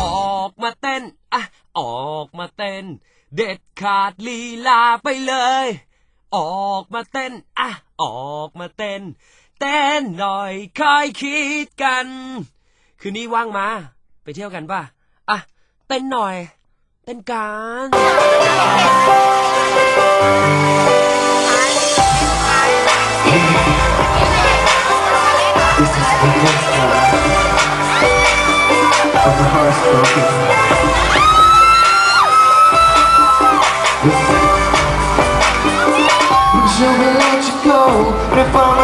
ออกมาเต้น อะ ออกมาเต้น เด็ดขาดลีลาไปเลย ออกมาเต้น อะ ออกมาเต้น เต้นหน่อยคอยคิดกัน คืนนี้ว่างมา ไปเที่ยวกันป่ะ อะ เต้นหน่อย เต้นกัน This is the monster of the horoscope. This is... Let you go? If I'm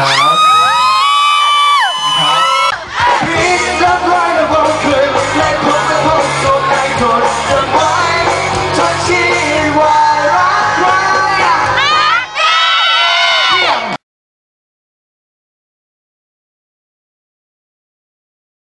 ครับ